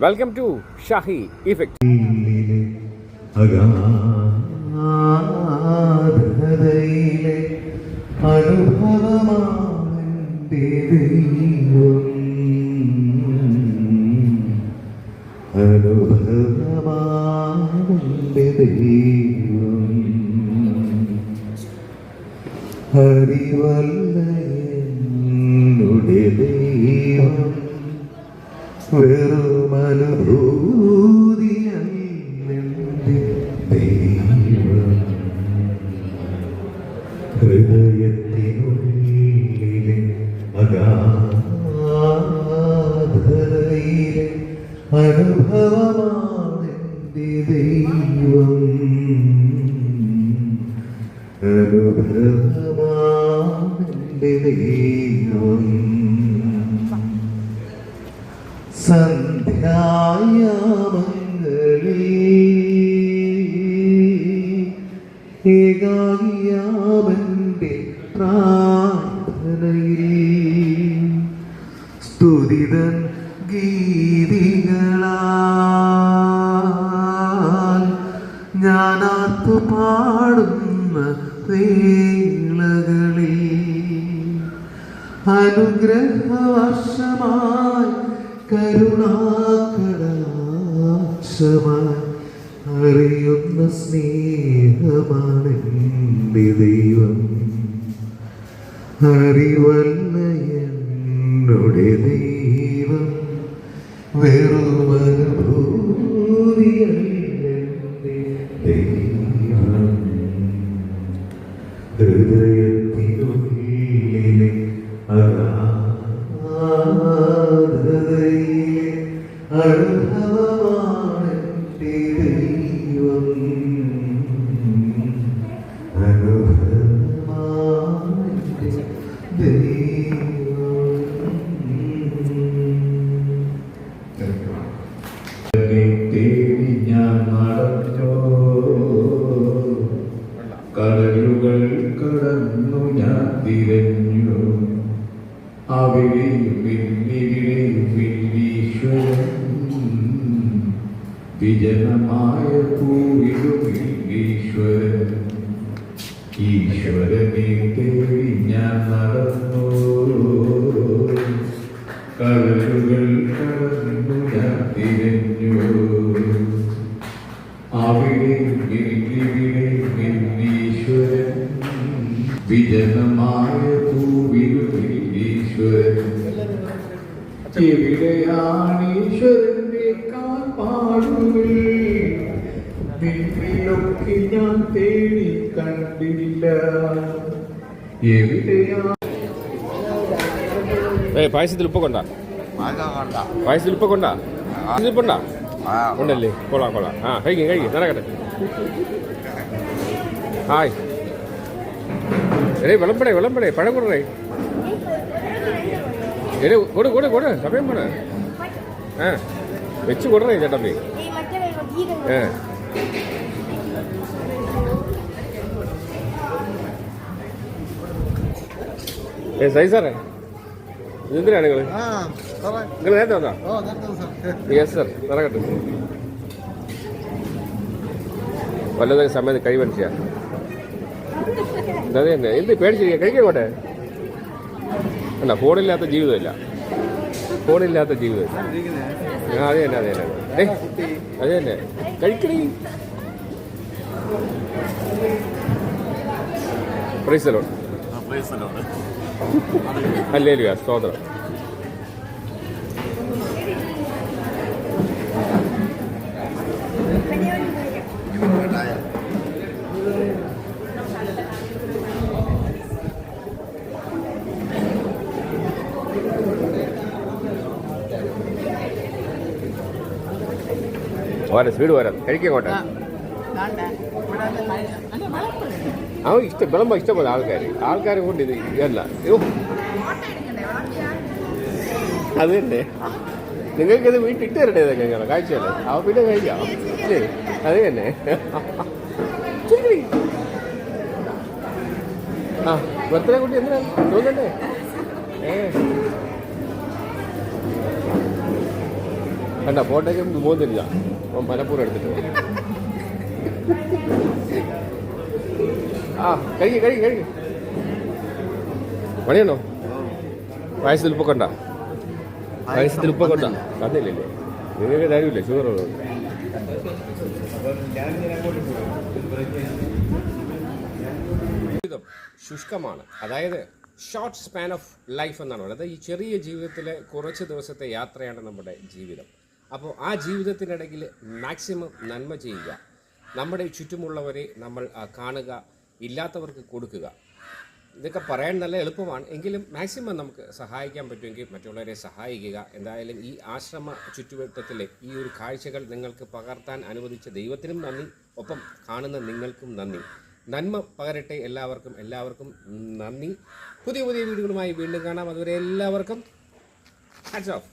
Welcome to Shahi effect ഹരിവല്ലയുടെ ദൈവം. ദൈവം. ഹൃദയത്തിനുള്ളിലെ അഗാധതയിലെ അനുഭവമാണെന്റെ ദൈവം. അനുഭവമാണെന്റെ ദൈവം. സന്ധ്യായാമങ്ങളിൽ ഏകാകിയാമന്റെ പ്രാർത്ഥനയിൽ സ്തുതിതൻ ഗീതികളാൽ ഞാനാത്തു പാടുന്ന വേളകളിൽ അനുഗ്രഹവർഷമായി കരുണാകടാക്ഷമായി അറിയുന്ന സ്നേഹമാണ് എന്റെ ദൈവം. അറിവല്ല എന്നോടെ ദൈവം. വെറുമനുഭൂതിയല്ലെന്റെ ദൈവം. ഹൃദയത്തിനുള്ളിലെ കടന്നു ഞാൻ തിരഞ്ഞു. അവിടെയും പിന്നിവിടെയും വിജനമായ പൂവിലും ഈശ്വരൻ. ഈശ്വരനെ തേടി ഞാൻ നടന്നു. കടലുകൾ കടന്നു ഞാൻ തിരഞ്ഞു. അവിടെ ഇവിടെ ഈശ്വരൻ വിജനമായ പൂവിലും ഈശ്വരൻ. എവിടെയാണ് ഈശ്വരന്റെ പായസത്തിൽ ഉപ്പ് കൊണ്ടാ പായസത്തിൽ ഉപ്പ് കൊണ്ടാ ഉപ്പുണ്ടാ ഉണ്ടല്ലേ കൊള്ളാം കൊള്ളാം ആ കഴിക്കും കഴിക്കും നടക്കട്ടെ ഹായ് എടേ വിളമ്പടേ വിളമ്പടേ പഴം കൊടുറേ എടേ കൊടു കൊടു കൊടു സമയം പോണ ആ വെച്ച് കൊടുറേ ചേട്ടപ്പി ഈ മറ്റേ ജീരകം ഏ ഏ സൈ സാറേ? ഇതെന്തിനാണ് നിങ്ങൾ നിങ്ങൾ നേരത്തെ വന്നാ യെസ് സർ നടക്കട്ടെ വല്ലതും സമയത്ത് കൈ മനസ്സിയാ അതെ തന്നെ എന്ത് പേടിച്ചിരിക്കുക കഴിക്കോട്ടെ അല്ല ഫോണില്ലാത്ത ജീവിതമില്ല. ഫോണില്ലാത്ത ജീവിതമില്ല. ആ അതെ തന്നെ അതെ തന്നെ ഏ അതെ തന്നെ കഴിക്കണേ പ്രൈസലോ അല്ലേ സ്തോത്രം പോരാ സ്പീഡ് പോരാ കഴിക്കോട്ടെ അവൻ ഇഷ്ടം വിളമ്പ ഇഷ്ടംപോലെ ആൾക്കാർ ആൾക്കാരെ കൊണ്ട് ഇത് അല്ല അത് തന്നെ നിങ്ങൾക്കിത് വീട്ടിൽ ഇട്ട് തരണ്ടേ ഇതൊക്കെ ഇങ്ങനെ കാഴ്ചയല്ലേ? അവ പിന്നെ കഴിക്കാം. അല്ലേ? അത് തന്നെ ആ ബർത്ത്ഡേ കുട്ടി എന്തിനാ? തോന്നണ്ടേ? ഏ. വേണ്ട ഫോട്ടോയ്ക്ക് പോകുന്നില്ല. അവൻ മലപ്പൂർവം എടുത്തിട്ട്. പോയി. ആ കഴിക്ക് കഴിക്ക് കഴിക്ക്. പായസത്തിൽ വയസ്സിൽ ഉപ്പൊക്കെ ഉണ്ടോ വയസ്സിൽ ഉപ്പൊക്കെ ഉണ്ടോ തന്നില്ലല്ലേ നിങ്ങൾക്ക് തരൂല്ലേ? ഷുഗർ ഉള്ളത് ജീവിതം ശുഷ്കമാണ്. അതായത് ഷോർട്ട് സ്പാൻ ഓഫ് ലൈഫ് എന്നാണ് പറയുന്നത്. ഈ ചെറിയ ജീവിതത്തിലെ കുറച്ച് ദിവസത്തെ യാത്രയാണ് നമ്മുടെ ജീവിതം. അപ്പോൾ ആ ജീവിതത്തിനിടയിൽ മാക്സിമം നന്മ ചെയ്യുക. നമ്മുടെ ചുറ്റുമുള്ളവരെ നമ്മൾ കാണുക. ഇല്ലാത്തവർക്ക് കൊടുക്കുക. ഇതൊക്കെ പറയാൻ നല്ല എളുപ്പമാണ്. എങ്കിലും മാക്സിമം നമുക്ക് സഹായിക്കാൻ പറ്റുമെങ്കിൽ മറ്റുള്ളവരെ സഹായിക്കുക. എന്തായാലും ഈ ആശ്രമ ചുറ്റുവട്ടത്തിലെ ഈ ഒരു കാഴ്ചകൾ നിങ്ങൾക്ക് പകർത്താൻ അനുവദിച്ച ദൈവത്തിനും നന്ദി. ഒപ്പം കാണുന്ന നിങ്ങൾക്കും നന്ദി. നന്മ പകരട്ടെ എല്ലാവർക്കും. എല്ലാവർക്കും നന്ദി. പുതിയ പുതിയ വീടുകളുമായി വീണ്ടും കാണാം. അതുവരെ എല്ലാവർക്കും ഹാറ്റ്സ് ഓഫ്